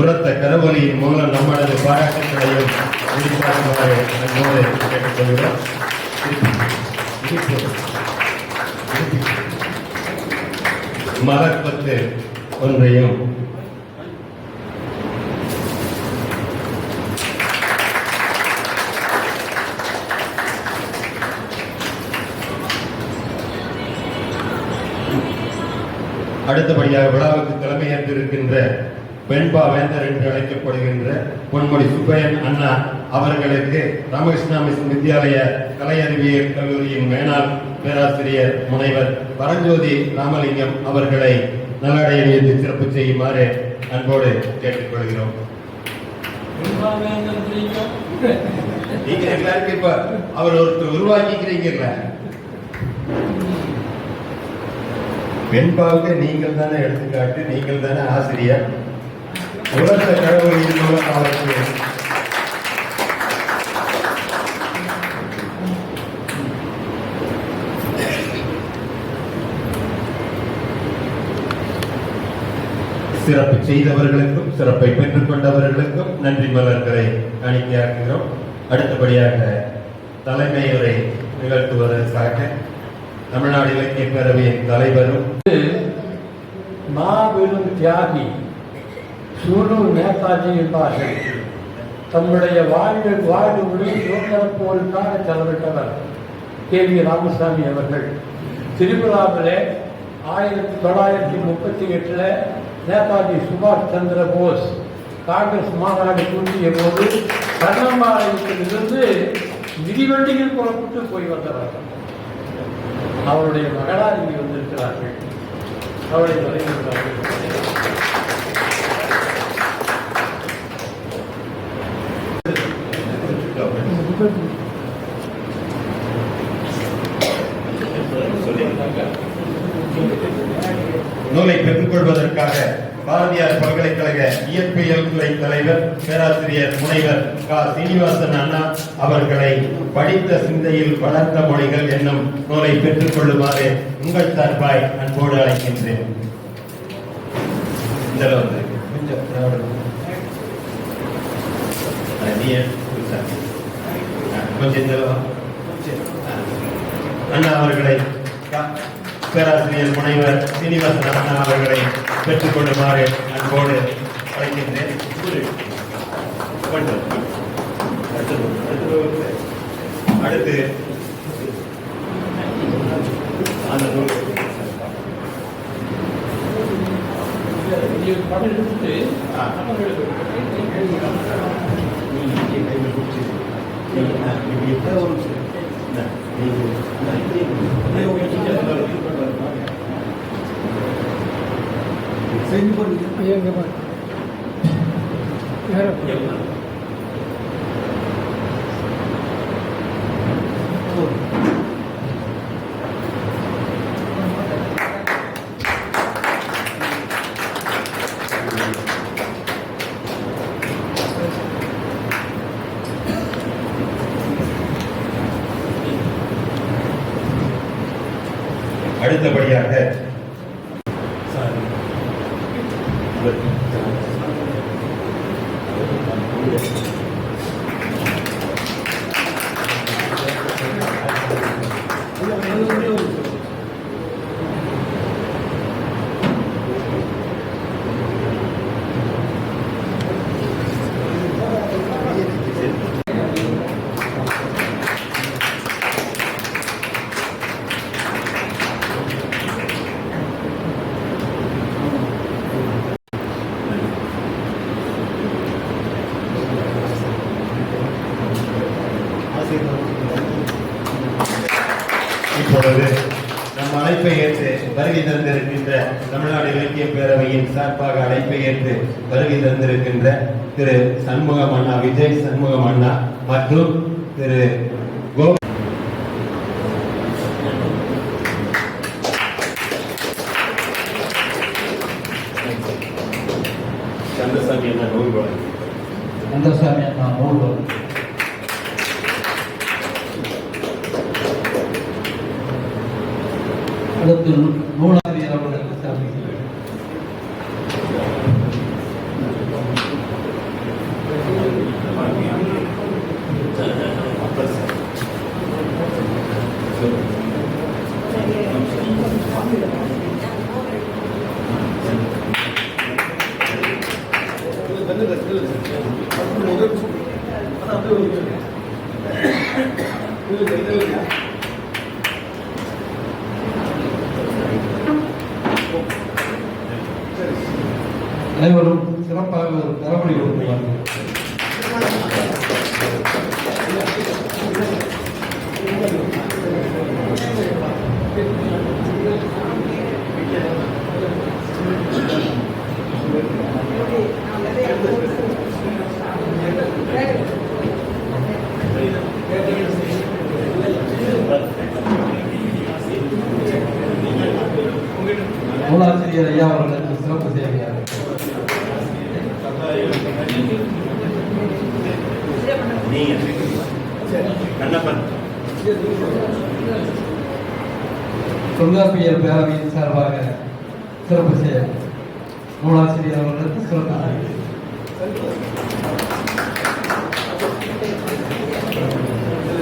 உரத்த கரவொலியின் மூலம் நம்மளது பாராட்டுகளையும் வெளிப்பாடுமாறு அன்போடு கேட்டுக்கொள்கிறோம். மலர்பத்து ஒன்றையும் அடுத்தபடியாக விழாவுக்கு தலைமையேற்றிருக்கின்ற வெண்பா வேந்தர் என்று அழைக்கப்படுகின்ற பொன்முடி சுப்பையன் அண்ணா அவர்களுக்கு ராமகிருஷ்ணா மிஷன் வித்யாலய கலை அறிவியல் கல்லூரியின் மேனாள் பேராசிரியர் முனைவர் பரஞ்சோதி ராமலிங்கம் அவர்களை நல்லாடை அணிவித்து சிறப்பு செய்யுமாறு அன்போடு கேட்டுக்கொள்கிறோம். நீங்க எல்லாருக்கும் இப்ப அவர் ஒருத்தர் உருவாக்கிக்கிறீங்கல்ல? வெண்பாவுக்கு நீங்கள் தானே எடுத்துக்காட்டு நீங்கள் தானே ஆசிரியர். உலக கடவுளின் அவருக்கு சிறப்பு செய்தவர்களுக்கும் சிறப்பை பெற்றுக் கொண்டவர்களுக்கும் நன்றி மலர்களை காணிக்கையாக்குகிறோம் அடுத்தபடியாக தலைமையுரை நிகழ்த்துவதற்காக தமிழ்நாடு இலக்கிய பேரவையின் தலைவரும் மாபெரும் தியாகி சூலூர் நேதாஜி என்பார்கள். தம்முடைய வாழ்வு வாழ்வு சுதந்திர போருக்காக செலவிட்டவர் கே வி ராமசாமி அவர்கள். திரிபுராவிலே ஆயிரத்தி தொள்ளாயிரத்தி முப்பத்தி எட்டில் நேதாஜி சுபாஷ் சந்திர போஸ் காங்கிரஸ் மாநாடு கூட்டிய போது கண்ணம்பாளையத்திலிருந்து மிதிவண்டியில் புறப்பட்டு போய் வந்தவர். அவருடைய மகளார் இங்கே வந்திருக்கிறார்கள். அவளை வரைகிறார்கள் நூலை பெற்றுக்கொள்வதற்காக பாரதியார் பல்கலைக்கழக இயற்பியல் துறை தலைவர் பேராசிரியர் முனைவர் க. சீனிவாசன் அண்ணா அவர்களை படித்த சிந்தையில் வளர்த்த மொழிகள் என்னும் நூலை பெற்றுக்கொள்ளுமாறு உங்கள் சார்பாய் அன்போடு அழைக்கின்றேன். இந்த நீ கொஞ்சம் இந்த அண்ணா அவர்களை பேராசிரியர் முனைவர் சீனிவாசன் அண்ணா அவர்களை பெற்றுக்கொள்ளுமாறு அன்போடு அழைக்கின்றேன். அடுத்து அந்த நூல். படம் எடுத்துட்டு ஆ. நீ இங்கே கையில பிடிச்சு. நீ, அஹ், இப்படி இருந்தா ஒரு நிமிஷம். இந்தா, நீ, இந்தா, இப்படி. நீ உங்க கிட்ட வந்து ஒரு கொண்டு வரணும். செஞ்சு போடுங்க அடுத்தபடியாக இப்பொழுது நம் அழைப்பை ஏற்று வருகை தந்திருக்கின்ற தமிழ்நாடு இலக்கிய பேரவையின் சார்பாக அழைப்பை ஏற்று வருகை தந்திருக்கின்ற திரு சண்முகம் அண்ணா விஜய் சண்முகம் அண்ணா மற்றும் திரு கோ அண்ணா கந்தசாமி அண்ணா நூல் வரும் அடுத்து நூலாசிரியர் அவர்களுக்கு சிறப்பு அனைவரும் சிறப்பாக ஒரு தரவழி கொடுத்துள்ளார்கள் நூலாசிரியர் ஐயா அவர்களுக்கு சிறப்பு செய்கிறார் தொல்காப்பியர் பேரவையின் சார்பாக சிறப்பு செய்ய நூலாசிரியர் அவர்களுக்கு சிறப்பு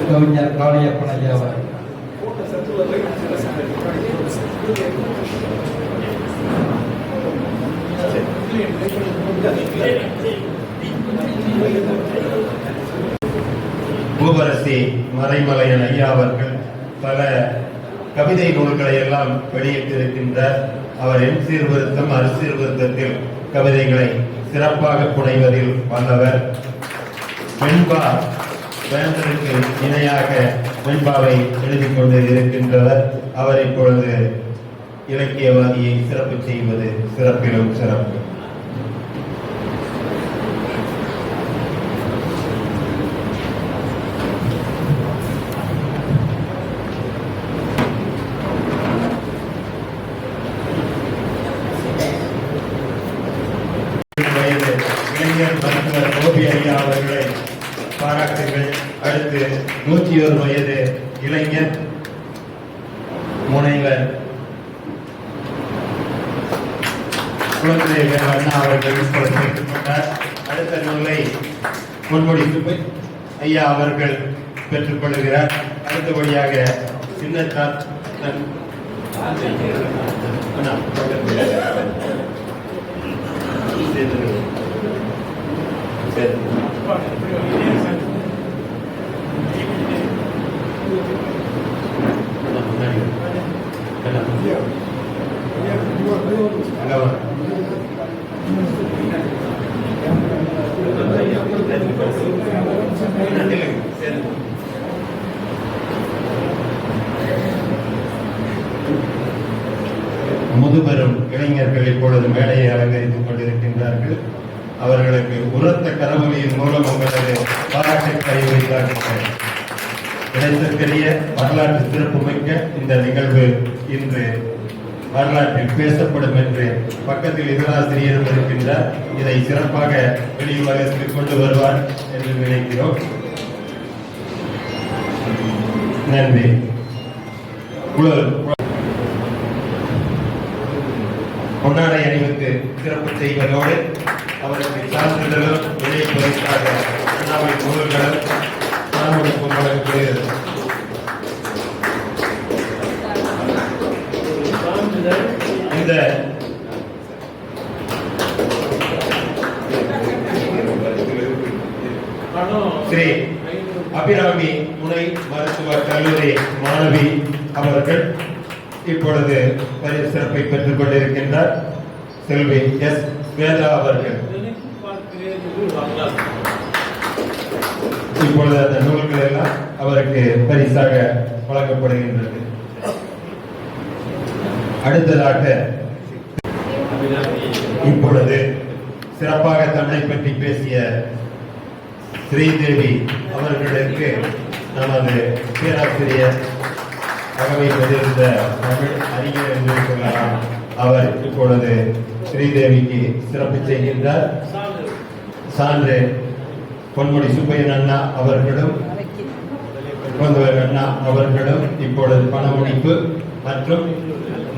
கவிஞர் காளியப்பன் ஐயா அவர்கள். பூவரசி மறைமலையன் ஐயா அவர்கள் பல கவிதை நூல்களை எல்லாம் வெளியிட்டிருக்கின்றார் அவர் என் சீர்திருத்தம் அரிசீர்திருத்தத்தில் கவிதைகளை சிறப்பாக புனைவதில் வந்தவர் வெண்பா வேந்தருக்கு இணையாக வெண்பாவை எழுதி கொண்டு இருக்கின்றவர். அவர் இப்பொழுது இலக்கியவாதியை சிறப்பு செய்வது சிறப்பிலும் சிறப்பு. இளைஞர் மருத்துவர் கோபி ஐயா அவர்களை பாராட்டுங்கள் அடுத்து நூற்றி ஒரு வயது இளைஞர் முனைவர் குழந்தைகள் அண்ணா அவர்கள் பெற்றுக்கொண்டார் அடுத்த நூலை பொன்முடி போய் ஐயா அவர்கள் பெற்றுக்கொள்கிறார் அடுத்தபடியாக சின்னத்தார் தன் அண்ணா, சரி. அங்க வா. சரி. முதுபெரும் இளைஞர்கள் இப்பொழுது மேடையை அலங்கரித்துக் கொண்டிருக்கின்றார்கள். அவர்களுக்கு உரத்த கரவொலியின் மூலம் உங்களது பாராட்டுக்களை உரித்தாக்குங்கள் கிடைத்தற்கரிய வரலாற்று சிறப்புமிக்க இந்த நிகழ்வு இன்று வரலாற்றில் பேசப்படும் என்று பக்கத்தில் இதழாசிரியரும் இருக்கின்றார். இதை சிறப்பாக வெளியுலகத்திற்கு கொண்டு வருவார் என்று நினைக்கிறோம். நன்றி. பொன்னாடை அணிவித்து சிறப்பு செய்வதோடு அவருக்கு சான்றிதழும் இணைப்பதற்காக அண்ணாமலை நூல்களும் சான்றிதழும் வழங்கப்படுகிறது இந்த ஸ்ரீ அபிராமி முனை மருத்துவ கல்லூரி மாணவி அவர்கள் இப்பொழுது பரிய சிறப்பை பெற்றுக் கொண்டிருக்கின்றார் செல்வி எஸ் வேதா அவர்கள். இப்பொழுது அந்த நூல்கள் எல்லாம் அவருக்கு பரிசாக வழங்கப்படுகின்றது. அடுத்ததாக இப்பொழுது சிறப்பாக தன்னை பற்றி பேசிய ஸ்ரீதேவி அவர்களுக்கு நமது பேராசிரியர் அகவை பெற்றிருந்த தமிழ் அறிஞர் என்று சொல்லலாம். அவர் இப்பொழுது ஸ்ரீதேவிக்கு சிறப்பு செய்கின்றார். சான்று பொன்முடி சுப்பையன் அண்ணா அவர்களும் குழந்தைவர் அண்ணா அவர்களும் இப்பொழுது பணமுடிப்பு மற்றும்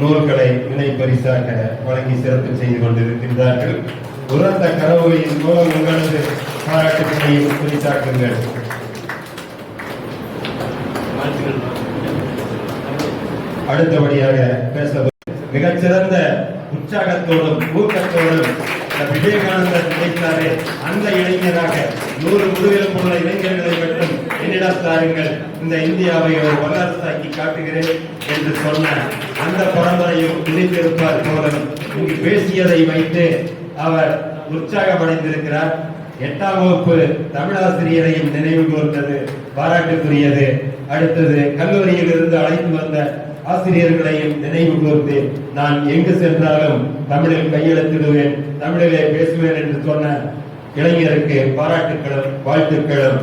நூல்களை இணை பரிசாக வழங்கி சிறப்பு செய்து கொண்டிருக்கின்றார்கள். உரத்த கரவுகளின் மூலம் உங்களது பாராட்டுகளையும் குறித்தாக்குங்கள். அடுத்தபடியாக பேச மிகச்சிறந்த உற்சாகத்தோடும் ஊக்கத்தோடும் விஜயகானந்தர் நினைத்தாரே அந்த இளைஞராக நூறு முதுகெலும்புள்ள இளைஞர்களை மட்டும் என்னிடம் தாருங்கள். இந்த இந்தியாவை ஒரு வல்லரசாக்கி காட்டுகிறேன் என்று சொன்ன அந்த பரம்பரையும் நினைத்திருப்பார் போலும். இங்கு பேசியதை வைத்து அவர் உற்சாகமடைந்திருக்கிறார். எட்டாம் வகுப்பு தமிழாசிரியரையும் நினைவு கூர்ந்தது பாராட்டுக்குரியது. அடுத்தது கல்லூரியில் இருந்து அழைத்து வந்த ஆசிரியர்களையும் நினைவு கூர்ந்து நான் எங்கு சென்றாலும் தமிழில் கையெழுத்திடுவேன் தமிழிலே பேசுவேன் என்று சொன்ன இளைஞருக்கு பாராட்டுக்களும் வாழ்த்துக்களும்.